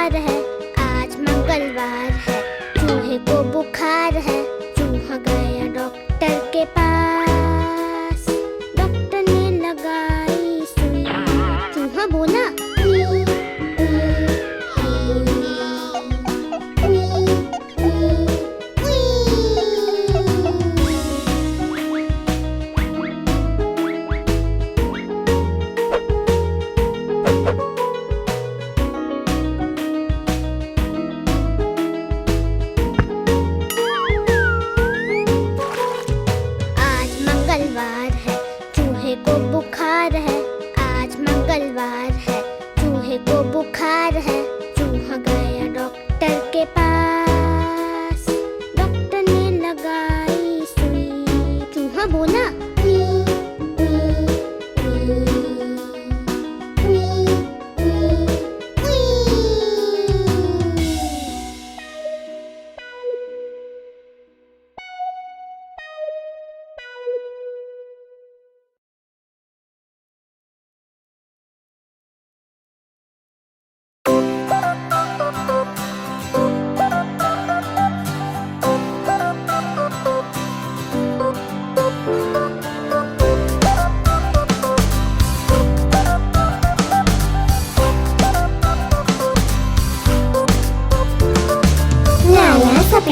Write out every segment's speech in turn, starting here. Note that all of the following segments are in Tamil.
by the head. बुखार है।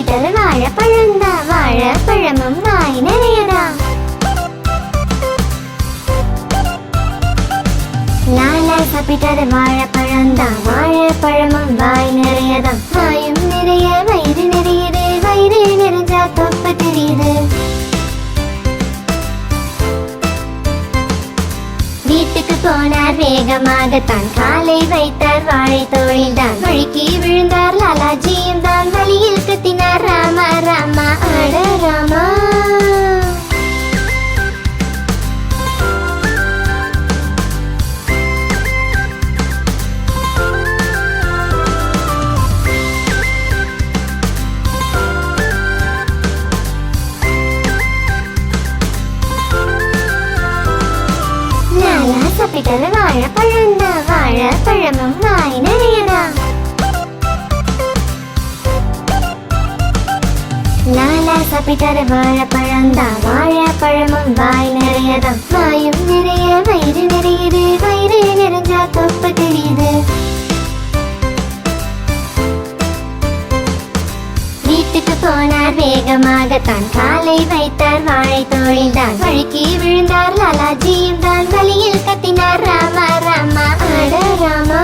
சாப்பிட்டது வாழைப்பழம்தான் வாழைப்பழமும் வாய் நிறையதான் லாலாய் சாப்பிட்டது வாழைப்பழம்தான் வாழைப்பழமும் வாய் நிறையதான் வாயும் நிறைய வயிறு நிறையுது வயிறு நிறைஞ்சா தொப்பு தெரியுது வீட்டுக்கு போனார். வேகமாக தான் காலை வைத்தார். வாழை தோழில்தான் வழுக்கி விழுந்தார். லாலாஜியும் தான் வழியில் கத்தினார். ராமா ராமா அட ராமா. லாலா வாழைப்பழம் தான் வாழைப்பழமும் வாய் நிறையதா லாலா வாழைப்பழம் தான் வாழைப்பழமும் வாய் நிறையதான் வாயும் நிறைய வயிறு நிறையுது வயிறு நிறைஞ்சா தொப்பு தெரியுது விட்டுட்டு போனார் வேகமாக தான் காலை வைத்தார் வாழை தோழில்தான் வழுக்கி விழுந்தார் லாலாஜியும் தான். வழியில் கத்தினார் ராமா ராமா அட ராமா.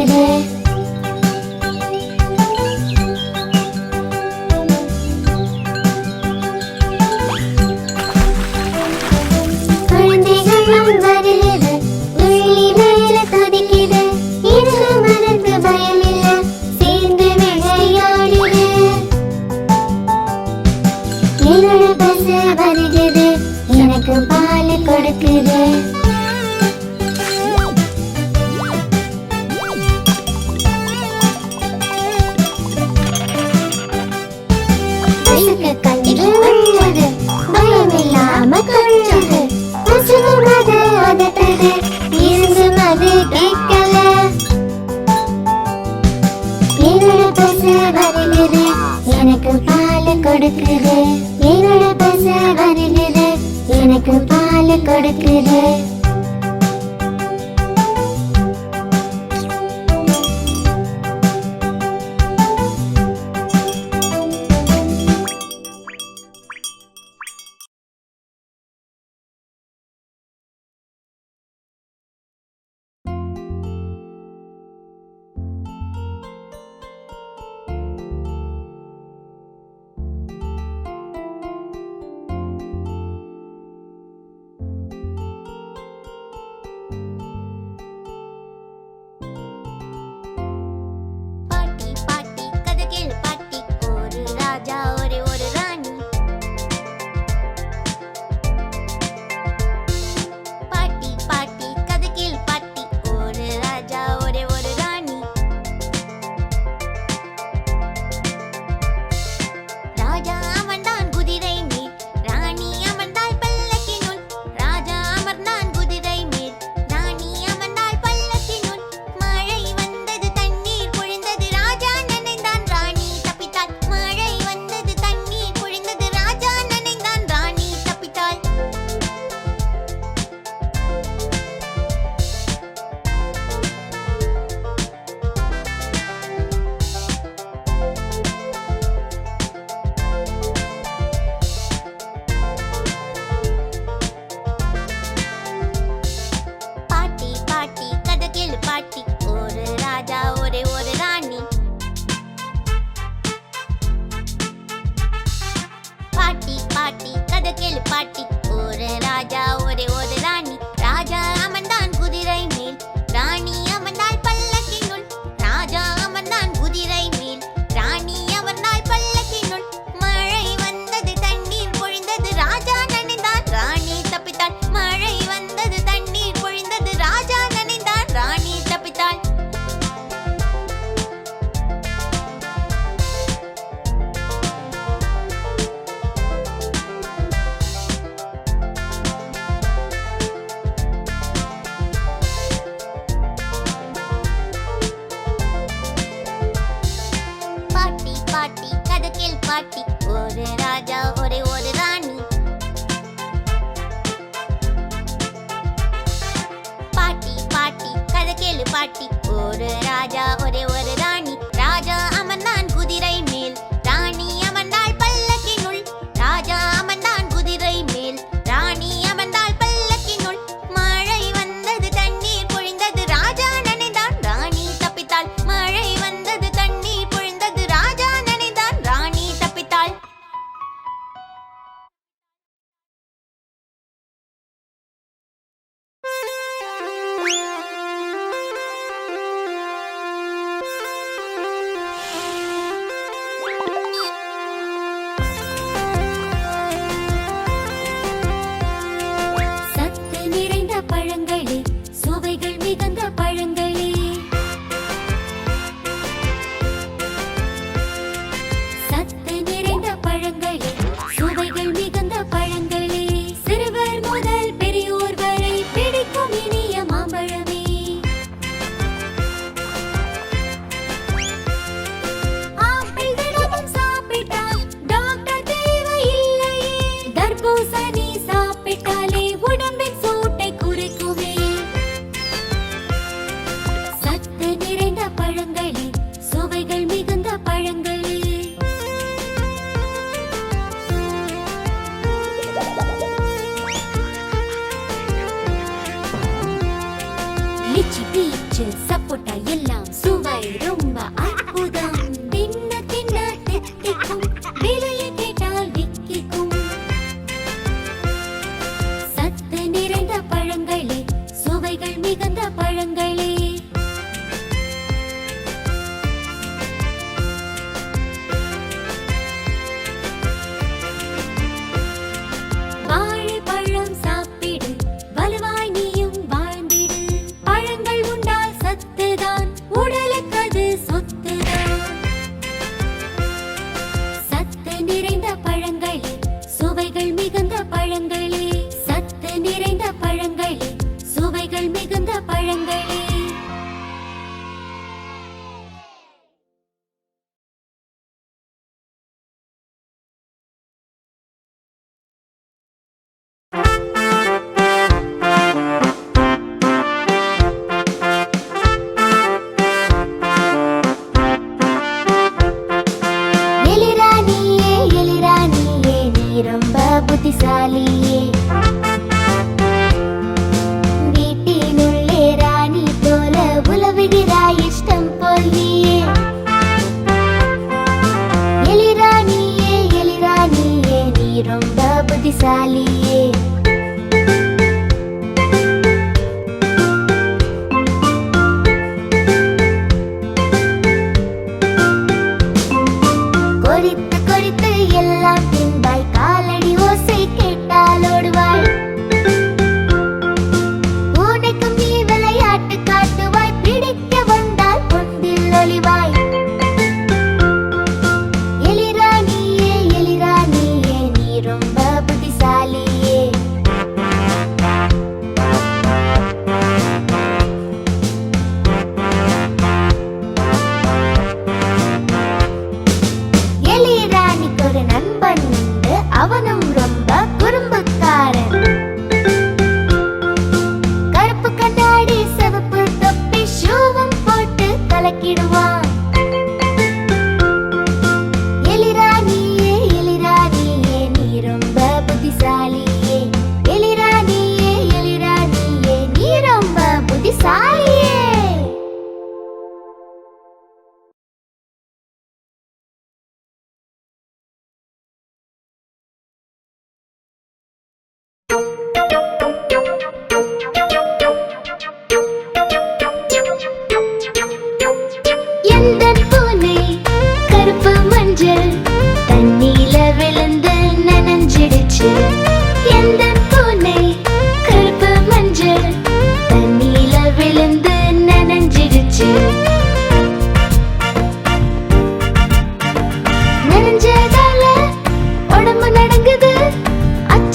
கொடுக்குது கொடுக்குது. என்னோட பச வருகுது எனக்கு பால் கொடுக்குது. মাটি ওরে রাজা ওরে ওরে పిచ్చి టీచర్ సపోర్ట్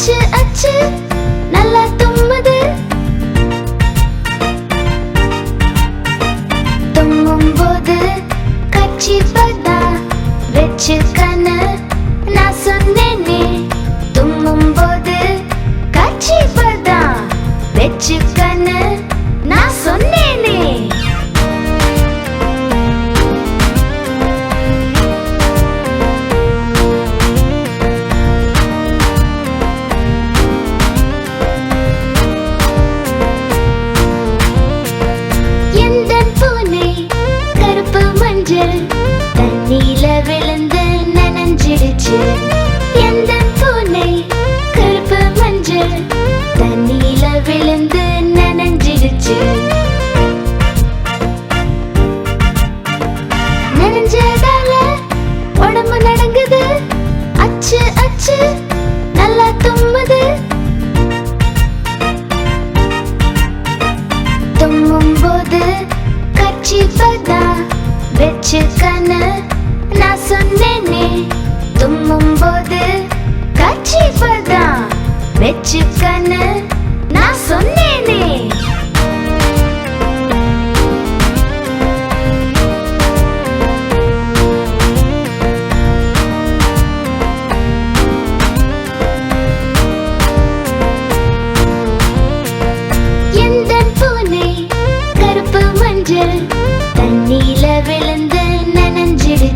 அச்சு அச்சு. நல்லா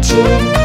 Chega.